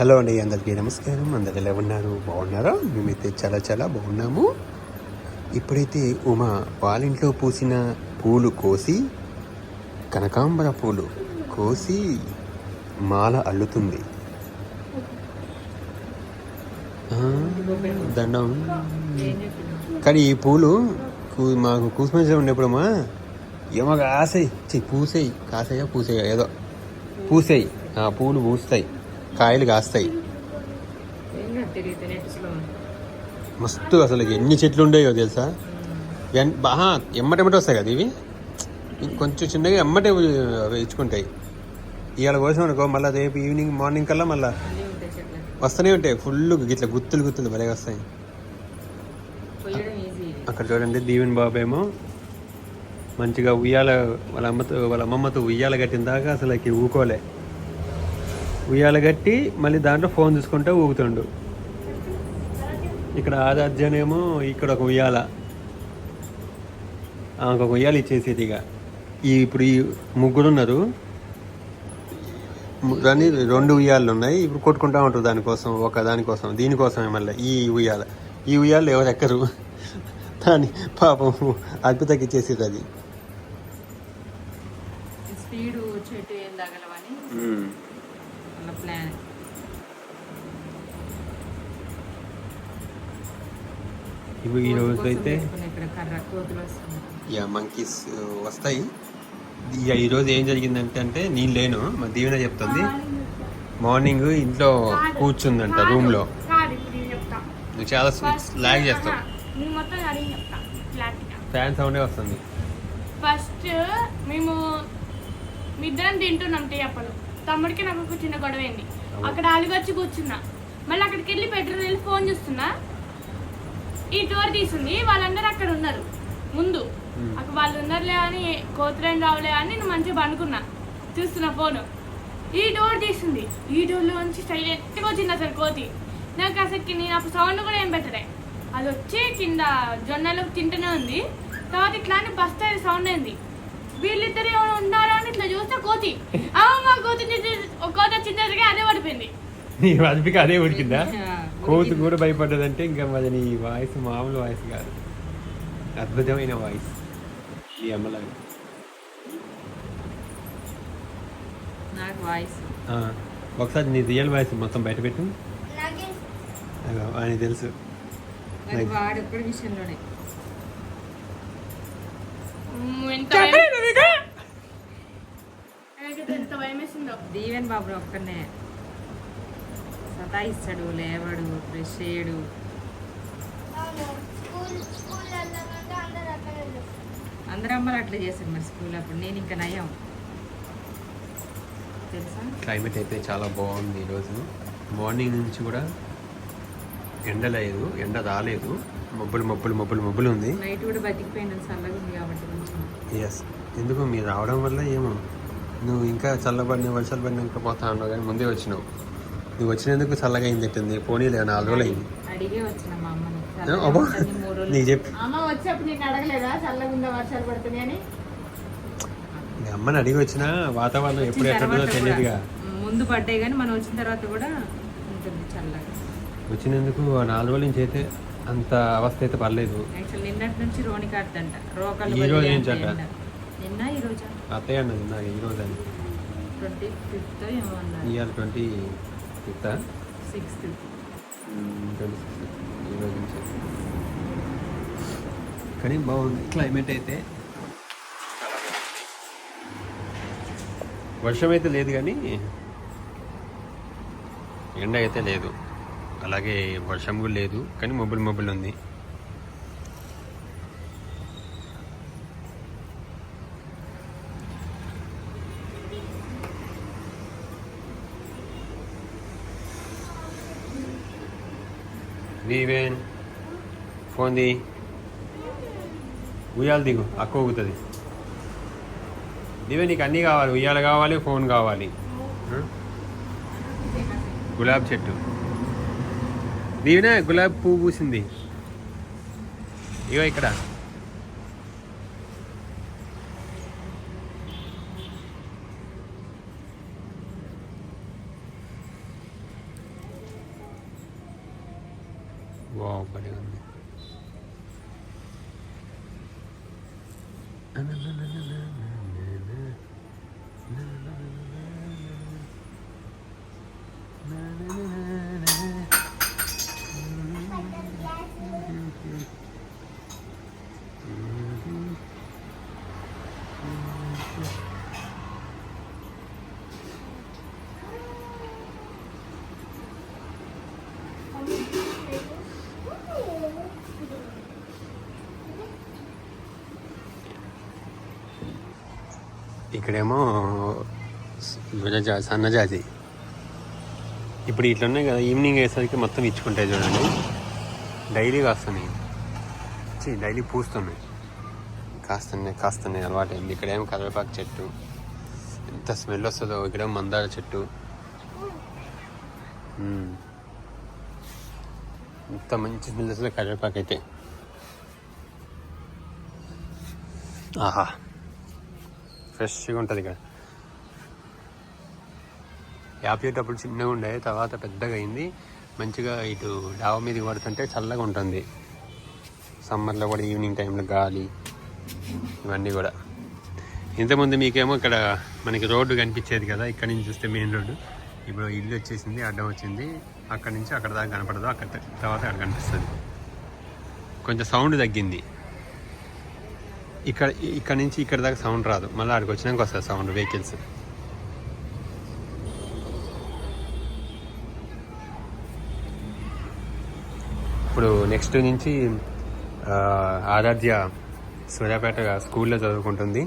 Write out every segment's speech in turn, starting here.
Hello అండి అందరికీ నమస్కారం. అందరు ఎలా ఉన్నారు? బాగున్నారా? మేమైతే చాలా చాలా బాగున్నాము. ఇప్పుడైతే ఉమ వాళ్ళ ఇంట్లో పూసిన పూలు కోసి కనకాంబర పూలు కోసి మాల అల్లుతుంది. దండం. కానీ ఈ పూలు కూ- మాకు కూసుమంచిలో ఉండేప్పుడమ్మా ఏమో కాసాయి. పూసేయి పూసాయి. కాసాయా ఏదో. పూసేయి. ఆ పూలు పూస్తాయి. కాయలు కాస్తాయి. మస్తు అసలు ఎన్ని చెట్లు ఉండేవో తెలుసా? ఎన్- బాగా ఎమ్మటెమ్మట వస్తాయి కదా ఇవి? కొంచెం చిన్నగా ఎమ్మటే ఇచ్చుకుంటాయి. ఇవాళ కోసం అనుకో మళ్ళీ రేపు ఈవినింగ్ మార్నింగ్ కల్లా మళ్ళీ వస్తూనే ఉంటాయి. ఫుల్ ఇట్లా గుత్తులు గుత్తులు భలే వస్తాయి. అక్కడ చూడండి దీవెన్ బాబు ఏమో మంచిగా ఉయ్యాల వాళ్ళ అమ్మతో వాళ్ళ అమ్మమ్మతో ఉయ్యాల కట్టిన దాకా అసలు ఊకోలే. ఉయ్యాల కట్టి మళ్ళీ దాంట్లో ఫోన్ చూసుకుంటూ ఊగుతుండు. ఇక్కడ ఆదార్జనేమో ఇక్కడ ఒక ఉయ్యాల. ఆమెకు ఒక ఉయ్యాల ఇచ్చేసేది ఇక. ఈ ఇప్పుడు ఈ ముగ్గురు ఉన్నారు దాన్ని రెండు ఉయ్యాలు ఉన్నాయి. ఇప్పుడు కొట్టుకుంటా ఉంటారు దానికోసం ఒక దానికోసం దీనికోసమే మళ్ళీ ఈ ఉయ్యాల. ఈ ఉయ్యాలు ఎవరు ఎక్కరు? దాని పాపం అద్భుతకి ఇచ్చేసేది అది. స్పీడ్ వాళ్ళ ప్లాన్ ఇప్పుడు ఈ రోజు అయితే ఇక్కడ కర్ర కోతులు వస్తుంది యా మంకీస్ వస్తాయి. ఇక ఈరోజు ఏం జరిగిందంటే అంటే నేను లేను మా దీవెన చెప్తుంది. మార్నింగ్ ఇంట్లో కూర్చుందంట రూమ్లో. నువ్వు చాలా లాగ్ చేస్తావు. ఫ్యాన్ సౌండే వస్తుంది. ఫస్ట్ మేము మీ ఇద్దరం తింటున్నాం టీ అప్పలు. తమ్ముడికి నాకు ఒక చిన్న గొడవ అయింది. అక్కడ అలిగొచ్చి కూర్చున్నా. మళ్ళీ అక్కడికి వెళ్ళి బెడ్రూమ్ వెళ్ళి ఫోన్ చూస్తున్నా. ఈ డోర్ తీసింది. వాళ్ళందరూ అక్కడ ఉన్నారు. ముందు. అక్కడ వాళ్ళు ఉన్నారులే అని కోతులేని రావులే అని నేను మంచిగా పనుకున్నా చూస్తున్నా ఫోను. ఈ డోర్ తీసింది. ఈ డోర్లో నుంచి సైలెంట్గా వచ్చింది అసలు కోతి. నాకు అసలు నేను అప్పుడు సౌండ్ కూడా ఏం పెట్టలే. అది వచ్చి కింద జొన్నలు తింటూనే ఉంది. తర్వాత ఇట్లానే బస్తా సౌండ్ అయింది. వీళ్ళిద్దరు ఎవరు ఉన్నారా అని ఇట్లా చూస్తే కోతి. అమ్మ మా కోతి కోతి వచ్చిందరికి అదే పడిపోయింది. నీ అదిపికి అదే ఉడికిందా? కోతి కూడా భయపడ్డదంటే ఇంకా మరి నీ వాయిస్ మామూలు వాయిస్ కాదు. అద్భుతమైన వాయిస్. ఈ అమ్మలాగా. నాకు వాయిస్. ఆ, ఒకసారి నీ రియల్ వాయిస్ మొత్తం బయట పెట్టు. అగో, ఆయన తెలుసు. వాడు ఒక్కడి విషయంలోనే ఉమ్, ఎంత భయం- నాకైతే ఎంత భయం వేసిందో దీవెన్ బాబు ఒక్కనే. సతాయిస్తాడు లేవడు బ్రష్ చేయడు. అందరు అమ్మలు అట్లా చేశారు మరి స్కూల్ అప్పుడు. నేను ఇంకా నయం తెలుసా? క్లైమేట్ అయితే చాలా బాగుంది ఈరోజు. మార్నింగ్ నుంచి కూడా ఎండ లేదు ఎండ రాలేదు. మబ్బులు మబ్బులు మబ్బులు మబ్బులు ఉంది. నైట్ కూడా బతికిపోయింది చల్లగా ఉంది కాబట్టి కొంచెం. ఎస్ ఎందుకు? మీరు రావడం వల్ల ఏమో. నువ్వు ఇంకా చల్లబడిన వర్షాలు పడిన ఇంకా పోతా అన్నావు కానీ ముందే వచ్చినావు. నువ్వు వచ్చినందుకు చల్లగా అయింది ఎట్టుంది పోనీలే నాలుగు రోజులు అయింది. అడిగే వచ్చిన మా అమ్మని. నీకు చెప్పి. అమ్మ వచ్చేప్పుడు నేను అడగలేదా? చల్లగా ఉందా వర్షాలు పడుతున్నాయి అని? మీ అమ్మని అడిగి వచ్చినా వాతావరణం ఎప్పుడు తర్వాత తెలియదుగా. ముందు పడ్డాయి కానీ మనం వచ్చిన తర్వాత కూడా వచ్చినందుకు నాలుగు రోజుల నుంచి అయితే అంత అవస్థ అయితే పర్లేదు యాక్చువల్ నిన్నటి నుంచి రోని కాడుదంట రోకలు ఈ రోజు బదిలీ నుంచి అంటే అంట. ఎండ. నిన్న ఈ రోజు? అత్తయ్య అన్నది నాకు ఈ రోజు అని. ట్వంటీ ఫిఫ్త్ ఏమో అన్నారు. ఇవాళ twenty fifth sixth. Twenty sixth. ఈ రోజు నుంచి. కానీ బాగుంది. క్లైమేట్ అయితే. వర్షం అయితే లేదు కానీ ఎండ అయితే లేదు. అలాగే వర్షం కూడా లేదు కానీ మొబైల్ మొబైల్ ఉంది. దీవెన్ ఫోన్ ది. ఉయ్యాల దిగు అక్క ఊగుతుంది. దీవెన్ నీకు అన్నీ కావాలి ఉయ్యాల కావాలి ఫోన్ కావాలి? గులాబ్ చెట్టు. దీవినే గులాబీ పువ్వు పూసింది. ఇగో ఇక్కడ. వావ్ ఇక్కడేమో విరజా- సన్నజాతి ఇప్పుడు ఇట్లున్నాయి కదా ఈవినింగ్ అయ్యేసరికి మొత్తం ఇచ్చుకుంటాయి చూడండి. డైలీ కాస్తున్నాయి. ఛీ, డైలీ పూస్తున్నాయి. కాస్తున్నాయి కాస్తున్నాయి అలవాటు అయింది ఇక్కడేమో కరివేపాకు చెట్టు? ఎంత స్మెల్ వస్తుందో. ఇక్కడేమో మందార చెట్టు? ఇంత ఎంత మంచి స్మెల్ వస్తుంది కరివేపాకు అయితే ఆహా. ఫ్రెష్గా ఉంటుంది ఇక్కడ. యాపేటప్పుడు చిన్నగా ఉండే తర్వాత పెద్దగా అయింది. మంచిగా ఇటు డాబా మీదకి పడుతుంటే చల్లగా ఉంటుంది. సమ్మర్లో కూడా ఈవినింగ్ టైంలో గాలి ఇవన్నీ కూడా. ఇంతకుముందు మీకేమో ఇక్కడ మనకి రోడ్డు కనిపించేది కదా ఇక్కడ నుంచి చూస్తే మెయిన్ రోడ్డు. ఇప్పుడు ఇల్లు వచ్చేసింది అడ్డం వచ్చింది. అక్కడ నుంచి అక్కడ దాకా కనపడదు అక్కడ తర్వాత అక్కడ కనిపిస్తుంది. కొంచెం సౌండ్ తగ్గింది. ఇక్కడ ఇక్కడ నుంచి ఇక్కడ దాకా సౌండ్ రాదు. మళ్ళీ అక్కడికి వచ్చినాక వస్తుంది సౌండ్ వెహికల్స్. ఇప్పుడు నెక్స్ట్ నుంచి ఆరాధ్య సూర్యాపేట స్కూల్లో చదువుకుంటుంది.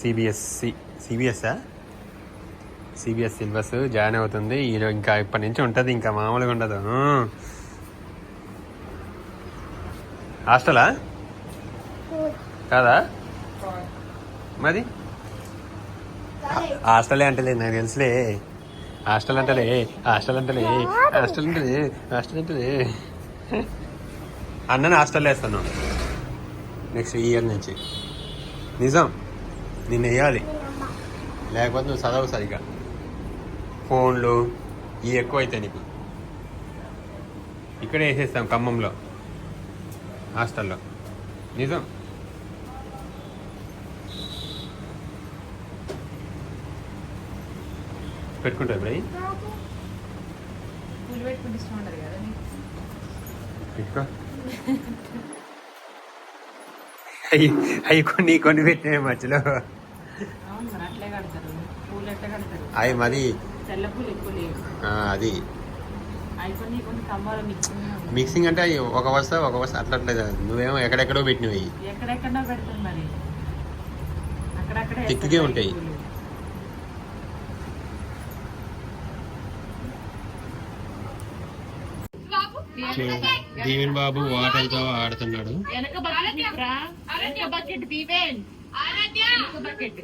సిబిఎస్సి సిబిఎస్ఆ సిబిఎస్ సిలబస్ జాయిన్ అవుతుంది. ఈరోజు ఇంకా ఇప్పటి నుంచి ఉంటుంది ఇంకా మామూలుగా ఉండదు. హాస్టలా? కాదా? మరి? హాస్టలే అంటలే నాకు తెలుసులే. హాస్టల్ అంటలే హాస్టల్ అంటలే హాస్టల్ అంటలే హాస్టల్ అంటలే. అన్నని హాస్టల్లో వేస్తాను. నెక్స్ట్ ఇయర్ నుంచి. నిజం. నిన్ను వేయాలి. లేకపోతే నువ్వు చదవు సరిగా ఫోన్లు ఇవి ఎక్కువ అవుతాయి నీకు. ఇక్కడే వేసేస్తాం ఖమ్మంలో. హాస్టల్లో. నిజం. పెట్టుకుంటా ఇప్పుడు అయ్యి అవి కొన్ని కొన్ని పెట్టినాయి మధ్యలో. అవి మరి అది. మిక్సింగ్ అంటే అవి ఒక వరుస ఒక వరుస అట్లా అట్లా కాదు. నువ్వేమో ఎక్కడెక్కడో పెట్టినవి. ఎక్కడెక్కడో మరి. అక్కడక్కడే తిక్కుగే వేస్తారు. ఉంటాయి. పూలు. దీవెన్ బాబు ఆడుతున్నాడు. దీవెన్. వెనక బకెట్.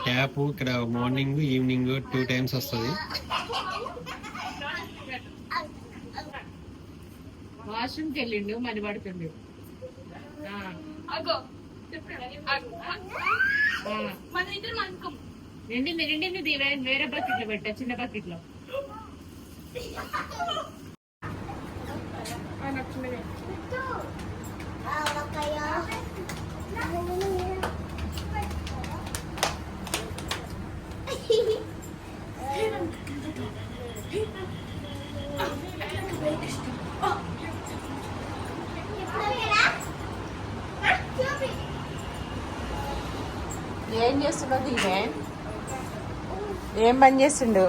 ట్యాప్ ఇక్కడ మార్నింగ్ ఈవినింగ్ టూ టైమ్స్ వస్తుంది. వాష్రూమ్కి వెళ్ళిండు ఆ, ఆ. నిండింది నిండింది దీవెన్ వేరే బకెట్లో పెట్టా చిన్న బకెట్లో ఏం చేస్తున్నావు దీవెన్ ఏం పని చేస్తుండు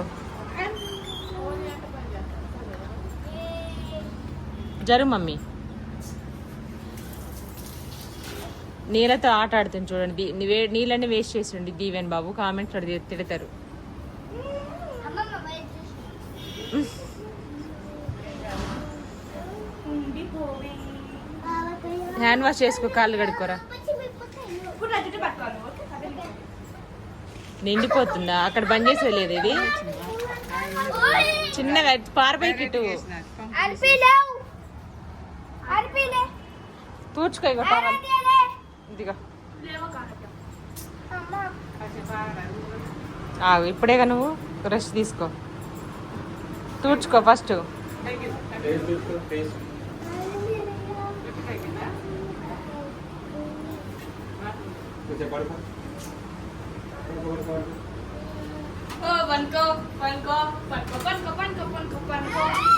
జరు మమ్మీ. నీళ్ళతో ఆట ఆడుతుంది చూడండి. నీళ్ళని వేస్ట్ చేసిండు దీవెన్ బాబు. కామెంట్స్ తిడతారు. హ్యాండ్ వాష్ చేసుకో కాళ్ళు కడుక్కోరా. నిండిపోతుందా? అక్కడ బంద్ చేసేది లేదు ఇది చిన్నగా పారపై కిట్టు తూర్చుకో ఇగో టవల్ ఇదిగో ఆగు ఇప్పుడేగా నువ్వు బ్రష్ తీసుకో తూడ్చుకో ఫస్ట్ ఓ పనుకో పనుకో పనుకో పనుకో పనుకో పనుకో పనుకో